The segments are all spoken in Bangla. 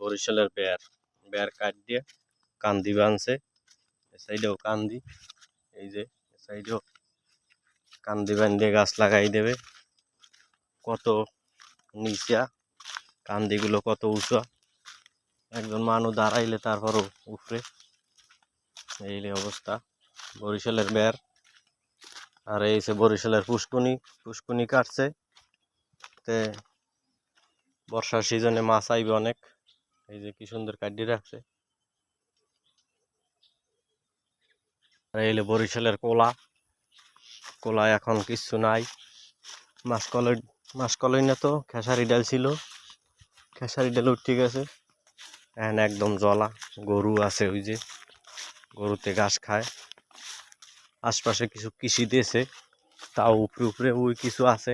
বরিশালের বেয়ার বেয়ার কাট দিয়ে কান্দি বানছে। এ সাইডেও কান্দি, এই যে এ সাইডেও কান্দি বান দিয়ে গাছ লাগাই দেবে। কত নিচা, কান্দিগুলো কত উঁচা। একজন মানুষ দাঁড়াইলে তারপরও উপরে। এই অবস্থা, বরিশালের বেয়ার। আর এই যে বরিশালের পুষ্কুনি পুষ্কুনি কাটছে। তে বর্ষার সিজনে মাছ আইবে অনেক। এই যে কি সুন্দর কাটি রাখছে। আর যে বরিশালের কোলা। কোলা এখন কিচ্ছু নাই। মাছ কলই মাছ কলই না তো, খেসারি ডাল ছিল। খেসারি ডাল উঠে গেছে। এখন একদম জলা গরু আছে ওই যে, গরুতে ঘাস খায়। আশপাশে কিছু কৃষি দিয়েছে। তাও উপরে উপরে ওই কিছু আছে।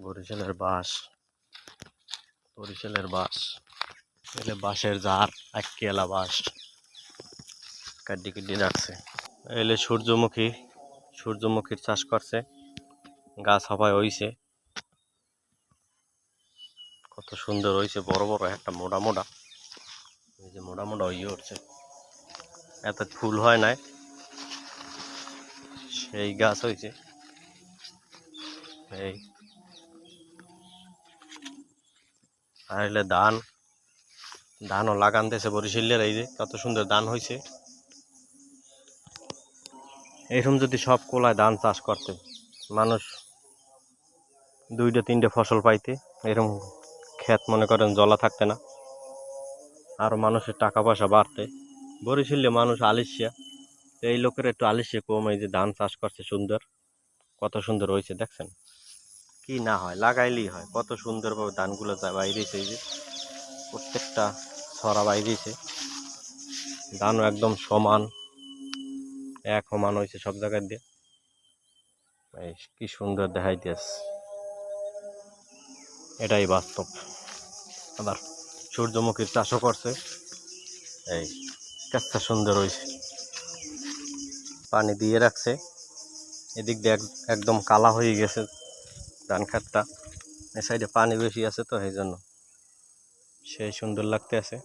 বরিশালের বাঁশ। বরিশালের বাঁশ। এলে বাঁশের জার এলা বাঁশ। কাড্ডি কাড্ডি রাখছে এলে সূর্যমুখী। সূর্যমুখীর চাষ করছে। গাছ হবায় হইছে। কত সুন্দর হইছে, বড় বড়, একটা মোটা মোটা। এই যে মোটা মোটা হয়ে উঠছে। এত ফুল হয় নাই। সেই গাছ হয়েছে এই আর এলে ধান, ধানও লাগানতেছে দিয়েছে বরিশালের এই যে, কত সুন্দর ধান হয়েছে এরকম যদি সব কোলায় ধান চাষ করতে, মানুষ দুইটা, তিনটে ফসল পাইতে, এরকম ক্ষেত মনে করেন জলা থাকতে না। আরও মানুষের টাকা পয়সা বাড়তে। বরিশালে মানুষ আলিশিয়া, এই লোকের একটু আলিশিয়া কম, এই যে ধান চাষ করছে সুন্দর, কত সুন্দর হয়েছে দেখছেন? কি না হয়, লাগাইলেই হয়। কত সুন্দরভাবে ধানগুলো বাইরেছে, এই যে প্রত্যেকটা ছড়া বাইরেছে। ধানও একদম সমান, এক সমান হয়েছে সব জায়গায় দিয়ে। কি সুন্দর দেখাইতেছে এটাই বাস্তব। আবার সূর্যমুখীর চাষও করছে। এই কাজটা সুন্দর হয়েছে। পানি দিয়ে রাখছে। এদিক দিয়ে একদম কালা হয়ে গেছে। ধান খাতটা এ সাইডে পানি বেশি আছে তো সেই জন্য সেই সুন্দর লাগতে আছে।